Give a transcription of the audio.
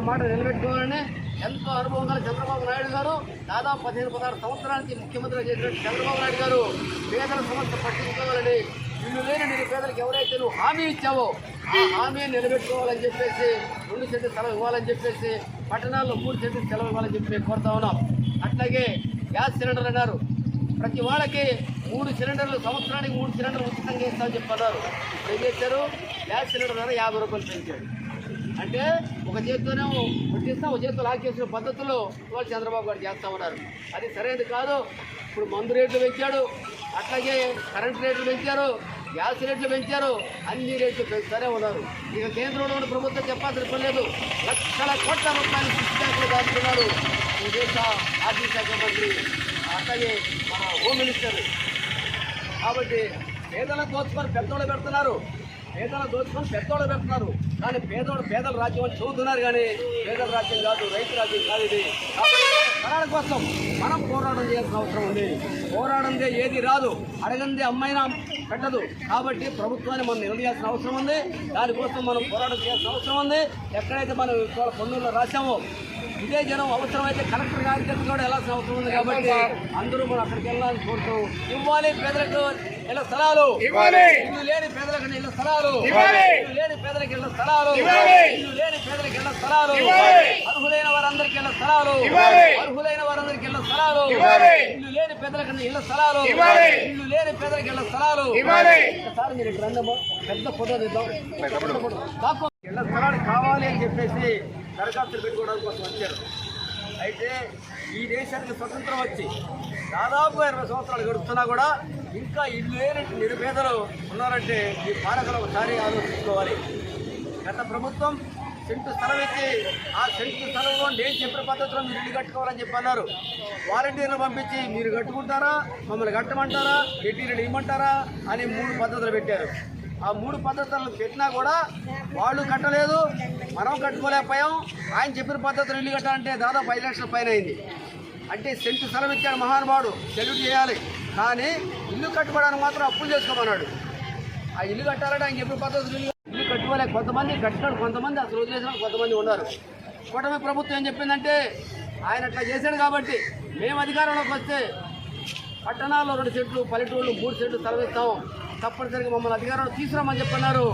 నిలబెట్టుకోవాలని ఎంతో అనుభవం గల చంద్రబాబు నాయుడు గారు దాదాపు పదిహేను పదహారు సంవత్సరానికి ముఖ్యమంత్రిగా చేసినట్టు చంద్రబాబు నాయుడు గారు పేదల సమస్య పట్టించుకోవాలని ఇల్లు లేని నేను పేదలకు ఎవరైతే నువ్వు హామీ ఇచ్చావో ఆ హామీని నిలబెట్టుకోవాలని చెప్పేసి రెండు సెంట్లు సెలవు ఇవ్వాలని చెప్పేసి పట్టణాల్లో మూడు సెంట్లు సెలవు ఇవ్వాలని చెప్పి మేము కోరుతా ఉన్నాం. అట్లాగే గ్యాస్ సిలిండర్ అన్నారు. ప్రతి వాళ్ళకి మూడు సిలిండర్లు సంవత్సరానికి మూడు సిలిండర్లు ఉచితంగా ఇస్తామని చెప్పన్నారు ఏం చేశారు? గ్యాస్ సిలిండర్ ధర యాభై రూపాయలు పెంచాడు. అంటే ఒక చేతితోనే వడ్డిస్తాం ఒక చేతితో లాకేసిన పద్ధతిలో వాళ్ళు చంద్రబాబు గారు చేస్తా ఉన్నారు. అది సరైనది కాదు. ఇప్పుడు మందు రేట్లు పెంచాడు. అట్లాగే కరెంట్ రేట్లు పెంచారు. గ్యాస్ రేట్లు పెంచారు. అన్ని రేట్లు పెంచుతూనే ఉన్నారు. ఇక కేంద్రంలో ఉన్న ప్రభుత్వం చెప్పాల్సిన పని లేదు. లక్షల కోట్ల రూపాయలు శిక్ష బ్యాంకులు దాచుకున్నారు ఈ దేశ ఆర్థిక శాఖ మంత్రి. అట్లాగే మన హోమ్ మినిస్టర్. కాబట్టి పేదలను దోచుకొని పెద్దోళ్ళు పెడుతున్నారు. పేదల దోచుకొని పెద్దోళ్ళు పెడుతున్నారు. కానీ పేదోడు పేదల రాజ్యం అని చదువుతున్నారు కానీ పేదల రాజ్యం కాదు రైతు రాజ్యం కాదు ఇది. కళల కోసం మనం పోరాటం చేయాల్సిన అవసరం ఉంది. పోరాడందే ఏది రాదు. అడగందే అమ్మైనా పెట్టదు. కాబట్టి ప్రభుత్వాన్ని మనం నిలదీయాల్సిన అవసరం ఉంది. దానికోసం మనం పోరాటం చేయాల్సిన అవసరం ఉంది. ఎక్కడైతే మనం ఇవాళ పన్నుల్లో రాశామో ఇదే జనం అవసరమైతే కలెక్టర్ గారి దగ్గర కూడా వెళ్ళాల్సిన అవసరం ఉంది కాబట్టి అందరూ మనం అక్కడికి వెళ్ళాలని కోరుతూ ఇవ్వాలి పేదలకు. ఇళ్ళ స్థలాలు ఇవ్వాలి. ఇల్లు లేని పేదలకు ఇళ్ళ స్థలాలు ఇవ్వాలి. ఇల్లు లేని పేదలకు ఇళ్ళ స్థలాలు ఇవ్వాలి. ఇల్లు లేని పేదలకు ఇళ్ళ స్థలాలు ఇవ్వాలి. అర్హులైన వారందరికీ ఇళ్ళ స్థలాలు ఇవ్వాలి. అర్హులైన వారందరికీ ఇళ్ళ స్థలాలు ఇవ్వాలి. ఇల్లు లేని పేదలకు ఇళ్ళ స్థలాలు ఇవ్వాలి. ఇల్లు లేని పేదలకు ఇళ్ళ స్థలాలు ఇవ్వాలి. ఒకసారి మీరు రండమ్మా. పెద్ద ఫోటో తీద్దాం. ఇళ్ళ స్థలాలు కావాలి అని చెప్పేసి దరఖాస్తులు పెట్టుకోవడానికి కోసం వచ్చారు అయితే ఈ దేశానికి స్వతంత్రం వచ్చి దాదాపు ఇరవై సంవత్సరాలు గడుపుతున్నా కూడా ఇంకా ఇల్లు లేని నిరుపేదలు ఉన్నారంటే ఈ పాలకులు ఒకసారి ఆలోచించుకోవాలి. గత ప్రభుత్వం సెంటు స్థలం ఇచ్చి ఆ సెంటు స్థలంలో నేను చెప్పిన పద్ధతిలో మీరు ఇల్లు కట్టుకోవాలని చెప్పన్నారు వాలంటీర్లు పంపించి మీరు కట్టుకుంటారా? మమ్మల్ని కట్టమంటారా? మెటీరియల్ ఇవ్వమంటారా? అని మూడు పద్ధతులు పెట్టారు. ఆ మూడు పద్ధతులను పెట్టినా కూడా వాళ్ళు కట్టలేదు మనం కట్టుకోలేకపోయాం. ఆయన చెప్పిన పద్ధతులు ఇల్లు కట్టాలంటే దాదాపు ఐదు లక్షల పైన అయింది అంటే సెంటు స్థలం ఇచ్చాడు మహానుభావుడు సెల్యూట్ చేయాలి. కానీ ఇల్లు కట్టుకోవడానికి మాత్రం అప్పులు చేసుకోమన్నాడు. ఆ ఇల్లు కట్టాలంటే ఆయన చెప్పిన పద్ధతులు ఇల్లు ఇల్లు కట్టుకోలే కొంతమంది కట్టినాడు కొంతమంది అసలు వదిలేసిన కొంతమంది ఉన్నారు. కూటమి ప్రభుత్వం ఏం చెప్పిందంటే ఆయన అట్లా చేశాడు కాబట్టి మేము అధికారంలోకి వస్తే పట్టణాల్లో రెండు సెట్లు పల్లెటూళ్ళు మూడు సెట్లు స్థలం తప్పనిసరిగా మమ్మల్ని అధికారంలో తీసుకురామని చెప్పన్నారు.